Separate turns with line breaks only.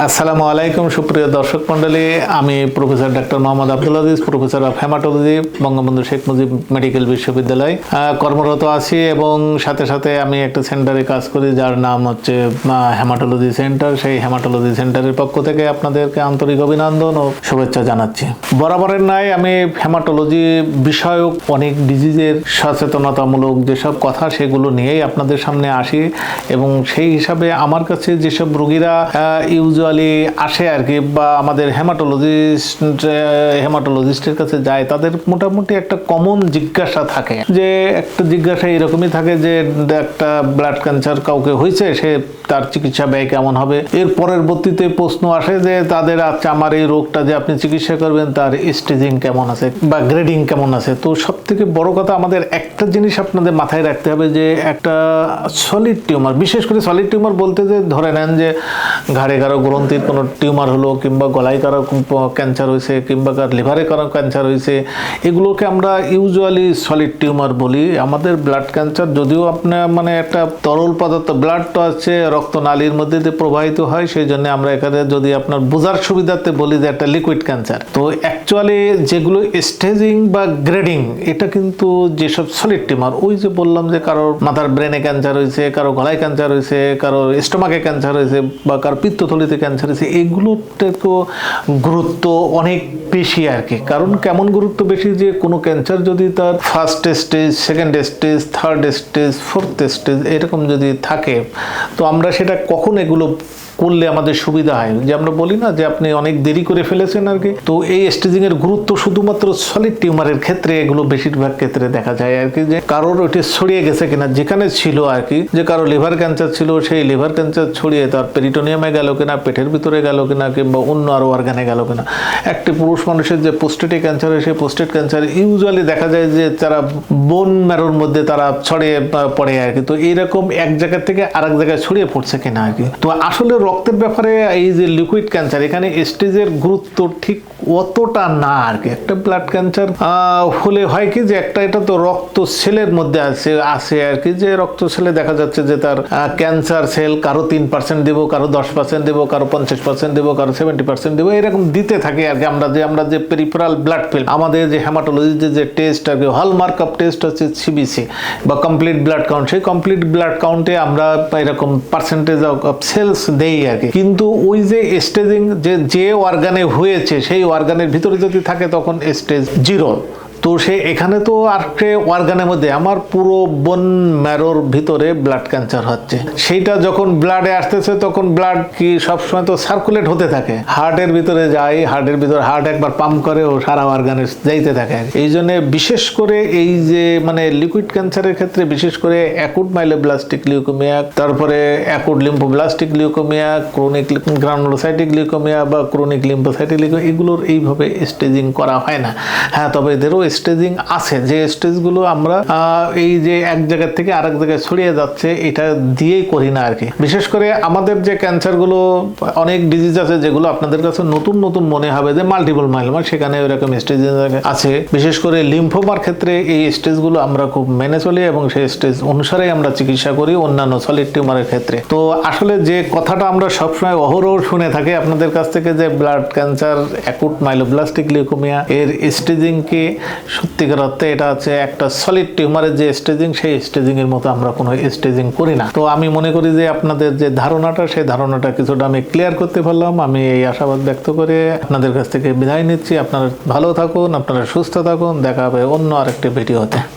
আসসালামু আলাইকুম, সুপ্রিয় দর্শক মণ্ডলী। আমি professor doctor Mohammad Abdul Aziz, professor of haematology, Bangabandhu Sheikh Mujib medical বিশ্ববিদ্যালয়। কর্মরত আছি এবং সাথে সাথে আমি একটা সেন্টারে কাজ করি, যার নাম হচ্ছে হেমাটোলজি সেন্টার। সেই হেমাটোলজি সেন্টারের পক্ষ থেকে আপনাদেরকে আন্তরিক অভিনন্দন ও শুভেচ্ছা জানাচ্ছি। বরাবরের নাই আমি হেমাটোলজি বিষয়ক অনেক ডিজিজের সচেতনতামূলক যেসব কথা, সেগুলো নিয়েই আপনাদের সামনে আসি এবং সেই হিসাবে আমার কাছে যেসব রোগীরা ইউজুয়ালি আসে আর কি, বা আমাদের হেমাটোলজিস্ট হেমাটোলজিস্টের কাছে যায়, তাদের মোটামুটি একটা কমন জিজ্ঞাসা থাকে। যে একটা জিজ্ঞাসা এরকমই থাকে যে, একটা ব্লাড ক্যান্সার কাউকে হয়েছে, সে তার চিকিৎসা ব্যয় কেমন হবে? এর পরবর্তীতে প্রশ্ন আসে যে, তাদের আচ্ছা আমার এই রোগটা যে আপনি চিকিৎসা করবেন, তার স্টেজিং কেমন আছে, বা গ্রেডিং কেমন আছে? তো সব থেকে বড় কথা আমাদের একটা জিনিস আপনাদের মাথায় রাখতে হবে যে, একটা সলিড টিউমার বিশেষ করে সলিড টিউমার বলতে যে, ধরে নেন যে, ঘাড়ে কারও গ্রন্থির কোনো টিউমার হলো কিংবা গলায় কারও ক্যান্সার হয়েছে কিংবা কার লিভারে কারও ক্যান্সার হয়েছে, এগুলোকে আমরা ইউজুয়ালি সলিড টিউমার বলি। আমাদের ব্লাড ক্যান্সার যদিও আপনার মানে একটা তরল পদার্থ ব্লাড তো আছে, রক্তনালীর মধ্যে দিয়ে প্রবাহিত হয়, সেই জন্য আমরা এখানে যদি আপনার বোঝার সুবিধাতে বলি যে একটা লিকুইড ক্যান্সার তো অ্যাকচুয়ালি যেগুলো স্টেজিং বা গ্রেডিং এটা কিন্তু যেসব সলিড টিমার ওই যে বললাম যে কারোর মাথার ব্রেনে ক্যান্সার হয়েছে কারও গলায় ক্যান্সার হয়েছে কারও স্টোমাকে ক্যান্সার হয়েছে বা কারও পিত্তথলিতে ক্যান্সার হয়েছে এগুলোতে তো গুরুত্ব অনেক বেশি আর কি। কারণ কেমন গুরুত্ব বেশি যে কোনো ক্যান্সার যদি তার first stage second stage third stage fourth stage এরকম যদি থাকে, তো আমরা সেটা কখন এগুলো করলে আমাদের সুবিধা হয়। যে আমরা বলি না যে আপনি অনেক দেরি করে ফেলেছেন আর কি। তো এই স্টেজিং এর গুরুত্ব শুধুমাত্র সলিড টিউমারের ক্ষেত্রে, এগুলো বেশিরভাগ ক্ষেত্রে দেখা যায় আর কি। যে কারোর ওইটা ছড়িয়ে গেছে কিনা, যেখানে ছিল আর কি। যে কারও লিভার ক্যান্সার ছিল, সেই লিভার ক্যান্সার ছড়িয়ে তার পেরিটোনিয়ামে গেল কিনা, পেটের ভিতরে গেল কিনা, কিংবা অন্য আরও অর্গানে গেল কিনা। একটি পুরুষ মানুষের যে পোস্টেটে ক্যান্সার হয়, সেই পোস্টেট ক্যান্সার ইউজুয়ালি দেখা যায় যে তারা বোন ম্যারোর মধ্যে তারা ছড়িয়ে পড়ে আর কি। তো এইরকম এক জায়গা থেকে আরেক জায়গায় ছড়িয়ে পড়ছে কিনা আর কি। তো আসলে রক্তের ব্যাপারে এই যে লিকুইড ক্যান্সার এখানে স্টেজের গুরুত্ব ঠিক অতটা না আর কি। একটা ব্লাড ক্যান্সার হলে হয় কি যে একটা এটা তো রক্ত সেলের মধ্যে আছে আছে আর কি যে রক্ত সেলে দেখা যাচ্ছে যে তার ক্যান্সার সেল কারও তিন পার্সেন্ট দেবো, কারও দশ পার্সেন্ট দেবো, কারও পঞ্চাশ পার্সেন্ট দেবো, কারও সেভেন্টি পার্সেন্ট দেবো, এরকম দিতে থাকে আর কি। আমরা যে আমরা যে পেরিফেরাল ব্লাড ফিল্ম আমাদের যে হেমাটোলজি যে টেস্ট আর কি হলমার্ক অফ টেস্ট হচ্ছে সিবিসি বা কমপ্লিট ব্লাড কাউন্ট সেই কমপ্লিট ব্লাড কাউন্টে আমরা এরকম পার্সেন্টেজ অফ সেলস দেই আর কি। কিন্তু ওই যে স্টেজিং যে যে অর্গানে হয়েছে, সেই অর্গানের ভিতরে যদি থাকে, তখন স্টেজ জিরো তো সে এখানে তো আরেকটা অর্গানের মধ্যে, আমার পুরো বোন ম্যারোর ভিতরে ব্লাড ক্যান্সার হচ্ছে। সেইটা যখন ব্লাডে আসতেছে, তখন ব্লাড কি সবসময় তো সার্কুলেট হতে থাকে। হার্টের ভিতরে যায় হার্টের ভিতরে হার্ট একবার পাম্প করে ও সারা অর্গানে যাইতে থাকে। এই জন্য বিশেষ করে এই যে মানে লিকুইড ক্যান্সারের ক্ষেত্রে বিশেষ করে অ্যাকুট মাইলোব্লাস্টিক লিউকোমিয়া তারপরে acute lymphoblastic leukaemia chronic granulocytic leukaemia বা ক্রনিক লিম্ফোসাইটিক লিউকোমিয়া এগুলোর এইভাবে স্টেজিং করা হয় না। হ্যাঁ তবে এদেরও স্টেজিং আছে, যে স্টেজগুলো আমরা এই যে এক জায়গা থেকে আরেক জায়গায় ছড়িয়ে যাচ্ছে, এটা দিয়েই করি না আর কি। বিশেষ করে আমাদের যে ক্যান্সারগুলো অনেক ডিজিজ আছে যেগুলো আপনাদের কাছে নতুন নতুন মনে হবে যে মাল্টিপল মাইলোমা সেখানে ওরকম স্টেজিং আছে। বিশেষ করে লিম্ফোমার ক্ষেত্রে এই স্টেজগুলো আমরা খুব মেনে চলি এবং সেই স্টেজ অনুসারেই আমরা চিকিৎসা করি অন্যান্য সলিড টিউমারের ক্ষেত্রে। তো আসলে যে কথাটা আমরা সবসময় অহরহ শুনে থাকি আপনাদের কাছ থেকে যে blood cancer acute myeloblastic leukaemia এর স্টেজিং কে সত্যিকার অর্থে এটা হচ্ছে একটা সলিড টিউমারের যে স্টেজিং সেই স্টেজিং এর মতো আমরা কোনো স্টেজিং করি না। তো আমি মনে করি যে আপনাদের যে ধারণাটা, সেই ধারণাটা কিছুটা আমি ক্লিয়ার করতে পারলাম। আমি এই আশাবাদ ব্যক্ত করে আপনাদের কাছ থেকে বিদায় নিচ্ছি। আপনারা ভালো থাকুন, আপনারা সুস্থ থাকুন। দেখা হবে অন্য আরেকটি ভিডিওতে